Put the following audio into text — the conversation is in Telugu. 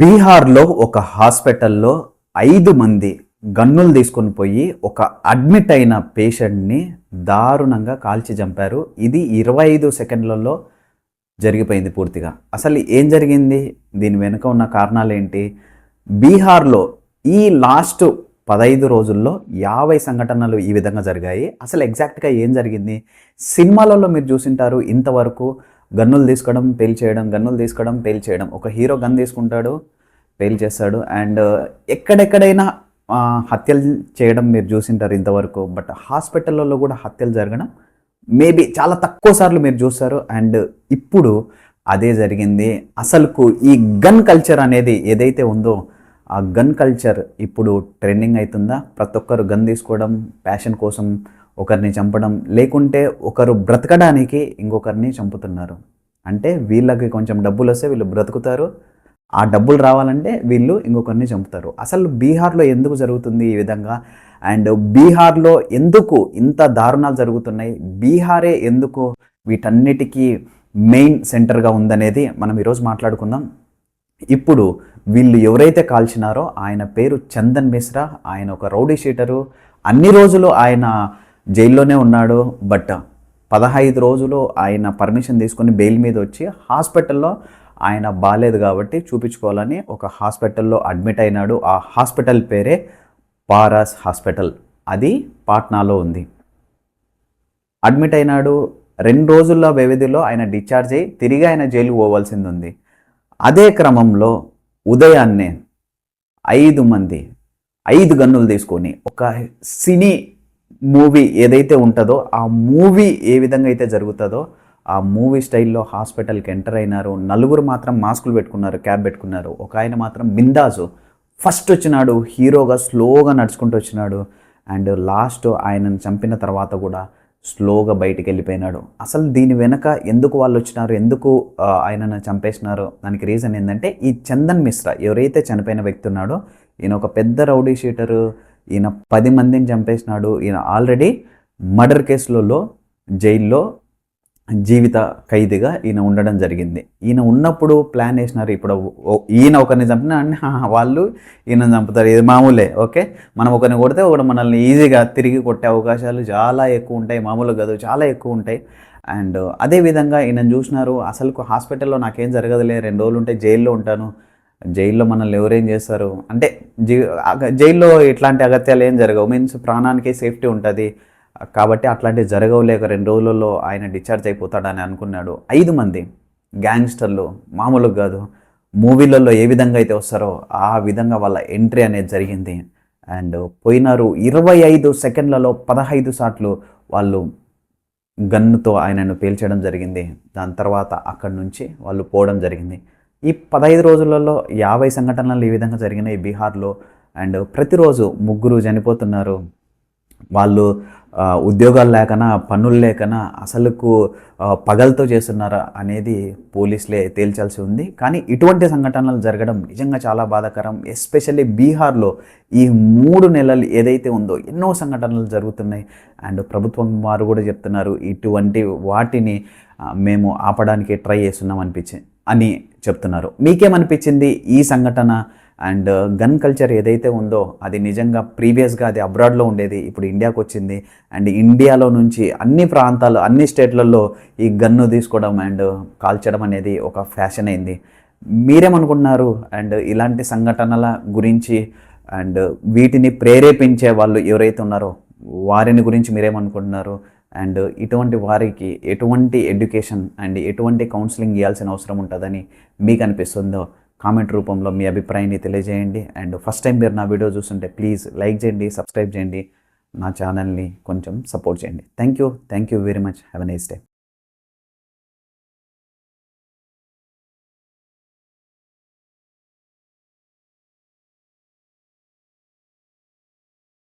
బీహార్లో ఒక హాస్పిటల్లో ఐదు మంది గన్నులు తీసుకొని పోయి ఒక అడ్మిట్ అయిన పేషెంట్ని దారుణంగా కాల్చి చంపారు. ఇది ఇరవై ఐదు సెకండ్లలో జరిగిపోయింది పూర్తిగా. అసలు ఏం జరిగింది? దీని వెనుక ఉన్న కారణాలు ఏంటి? బీహార్లో ఈ లాస్ట్ పదహైదు రోజుల్లో యాభై సంఘటనలు ఈ విధంగా జరిగాయి. అసలు ఎగ్జాక్ట్గా ఏం జరిగింది? సినిమాలలో మీరు చూసింటారు ఇంతవరకు గన్నులు తీసుకోవడం పేల్ చేయడం గన్నులు తీసుకోవడం పేలు చేయడం. ఒక హీరో గన్ తీసుకుంటాడు పేల్ చేస్తాడు. అండ్ ఎక్కడెక్కడైనా హత్యలు చేయడం మీరు చూసింటారు ఇంతవరకు. బట్ హాస్పిటల్లో కూడా హత్యలు జరగడం మేబీ చాలా తక్కువ సార్లు మీరు చూస్తారు. అండ్ ఇప్పుడు అదే జరిగింది. అసలుకు ఈ గన్ కల్చర్ అనేది ఏదైతే ఉందో ఆ గన్ కల్చర్ ఇప్పుడు ట్రెండింగ్ అవుతుందా ప్రతి ఒక్కరు గన్ తీసుకోవడం ప్యాషన్ కోసం ఒకరిని చంపడం లేకుంటే ఒకరు బ్రతకడానికి ఇంకొకరిని చంపుతున్నారు. అంటే వీళ్ళకి కొంచెం డబ్బులు వస్తే వీళ్ళు బ్రతుకుతారు. ఆ డబ్బులు రావాలంటే వీళ్ళు ఇంకొకరిని చంపుతారు. అసలు బీహార్లో ఎందుకు జరుగుతుంది ఈ విధంగా? అండ్ బీహార్లో ఎందుకు ఇంత దారుణాలు జరుగుతున్నాయి? బీహారే ఎందుకు వీటన్నిటికీ మెయిన్ సెంటర్గా ఉందనేది మనం ఈరోజు మాట్లాడుకుందాం. ఇప్పుడు వీళ్ళు ఎవరైతే కాల్చినారో ఆయన పేరు చందన్ మిశ్రా ఆయన ఒక రౌడీ షీటరు. అన్ని రోజులు ఆయన జైల్లోనే ఉన్నాడు బట్ పదహైదు రోజులు ఆయన పర్మిషన్ తీసుకొని బెయిల్ మీద వచ్చి హాస్పిటల్లో ఆయన బాగాలేదు కాబట్టి చూపించుకోవాలని ఒక హాస్పిటల్లో అడ్మిట్ అయినాడు. ఆ హాస్పిటల్ పేరే పారాస్ హాస్పిటల్. అది పాట్నాలో ఉంది. అడ్మిట్ అయినాడు. రెండు రోజుల వ్యవధిలో ఆయన డిశ్చార్జ్ అయ్యి తిరిగి ఆయన జైలు పోవాల్సింది ఉంది అదే క్రమంలో ఉదయాన్నే ఐదు మంది ఐదు గన్నులు తీసుకొని ఒక సినీ మూవీ ఏదైతే ఉంటుందో ఆ మూవీ ఏ విధంగా అయితే జరుగుతుందో ఆ మూవీ స్టైల్లో హాస్పిటల్కి ఎంటర్ అయినారు. నలుగురు మాత్రం మాస్కులు పెట్టుకున్నారు క్యాబ్ పెట్టుకున్నారు. ఒక ఆయన మాత్రం బిందాజు. ఫస్ట్ వచ్చినాడు హీరోగా స్లోగా నడుచుకుంటూ వచ్చినాడు. అండ్ లాస్ట్ ఆయనను చంపిన తర్వాత కూడా స్లోగా బయటికి వెళ్ళిపోయినాడు. అసలు దీని వెనక ఎందుకు వాళ్ళు వచ్చినారు ఎందుకు ఆయనను చంపేసినారు? దానికి రీజన్ ఏంటంటే ఈ చందన్ మిశ్రా ఎవరైతే చనిపోయిన వ్యక్తి ఉన్నాడో ఈయన ఒక పెద్ద రౌడీ షీటరు ఈయన పది మందిని చంపేసినాడు. ఈయన ఆల్రెడీ మర్డర్ కేసులలో జైల్లో జీవిత ఖైదీగా ఈయన ఉండడం జరిగింది. ఈయన ఉన్నప్పుడు ప్లాన్ వేసినారు. ఇప్పుడు ఈయన ఒకరిని చంపిన అంటే వాళ్ళు ఈయన చంపుతారు. ఇది మామూలే ఓకే? మనం ఒకరిని కొడితే ఒకడు మనల్ని ఈజీగా తిరిగి కొట్టే అవకాశాలు చాలా ఎక్కువ ఉంటాయి. మామూలు కాదు చాలా ఎక్కువ ఉంటాయి. అండ్ అదే విధంగా ఈయన చూసినారు. అసలు హాస్పిటల్లో నాకేం జరగదులే రెండు రోజులు ఉంటే జైల్లో ఉంటాను. జైల్లో మనల్ని ఎవరేం చేస్తారు? అంటే జీ జైల్లో ఇట్లాంటి అగత్యాలు ఏం జరగవు. మీన్స్ ప్రాణానికి సేఫ్టీ ఉంటుంది. కాబట్టి అట్లాంటివి జరగవులేక రెండు రోజులలో ఆయన డిశ్చార్జ్ అయిపోతాడని అనుకున్నాడు. ఐదు మంది గ్యాంగ్స్టర్లు మామూలుగా కాదు మూవీలలో ఏ విధంగా అయితే వస్తారో ఆ విధంగా వాళ్ళ ఎంట్రీ అనేది జరిగింది. అండ్ పోయినారు ఇరవై ఐదు సెకండ్లలో పదహైదు సార్లు వాళ్ళు గన్నుతో ఆయనను పేల్చడం జరిగింది. దాని తర్వాత అక్కడి నుంచి వాళ్ళు పోవడం జరిగింది. ఈ పదహైదు రోజులలో యాభై సంఘటనలు ఈ విధంగా జరిగినాయి బీహార్లో. అండ్ ప్రతిరోజు ముగ్గురు చనిపోతున్నారు. వాళ్ళు ఉద్యోగాలు లేకనా పన్నులు లేకనా అసలుకు పగలతో చేస్తున్నారా అనేది పోలీసులే తేల్చాల్సి ఉంది. కానీ ఇటువంటి సంఘటనలు జరగడం నిజంగా చాలా బాధాకరం. ఎస్పెషల్లీ బీహార్లో ఈ మూడు నెలలు ఏదైతే ఉందో ఎన్నో సంఘటనలు జరుగుతున్నాయి. అండ్ ప్రభుత్వం వారు కూడా చెప్తున్నారు ఇటువంటి వాటిని మేము ఆపడానికి ట్రై చేస్తున్నాం అనిపించింది. అని చెప్తున్నారు. మీకేమనిపించింది ఈ సంఘటన? అండ్ గన్ కల్చర్ ఏదైతే ఉందో అది నిజంగా ప్రీవియస్గా అది అబ్రాడ్లో ఉండేది ఇప్పుడు ఇండియాకు వచ్చింది అండ్ ఇండియాలో నుంచి అన్ని ప్రాంతాలు అన్ని స్టేట్లలో ఈ గన్ను తీసుకోవడం అండ్ కాల్చడం అనేది ఒక ఫ్యాషన్ అయింది. మీరేమనుకుంటున్నారు? అండ్ ఇలాంటి సంఘటనల గురించి అండ్ వీటిని ప్రేరేపించే వాళ్ళు ఎవరైతే ఉన్నారో వారిని గురించి మీరేమనుకుంటున్నారు? అండ్ ఇటువంటి వారికి ఎటువంటి ఎడ్యుకేషన్ అండ్ ఎటువంటి కౌన్సిలింగ్ ఇవ్వాల్సిన అవసరం ఉంటుందని మీకు అనిపిస్తుందో కామెంట్ రూపంలో మీ అభిప్రాయాన్ని తెలియజేయండి. అండ్ ఫస్ట్ టైం మీరు నా వీడియో చూస్తుంటే ప్లీజ్ లైక్ చేయండి సబ్స్క్రైబ్ చేయండి. నా ఛానల్ని కొంచెం సపోర్ట్ చేయండి. Thank you thank you very much have a nice day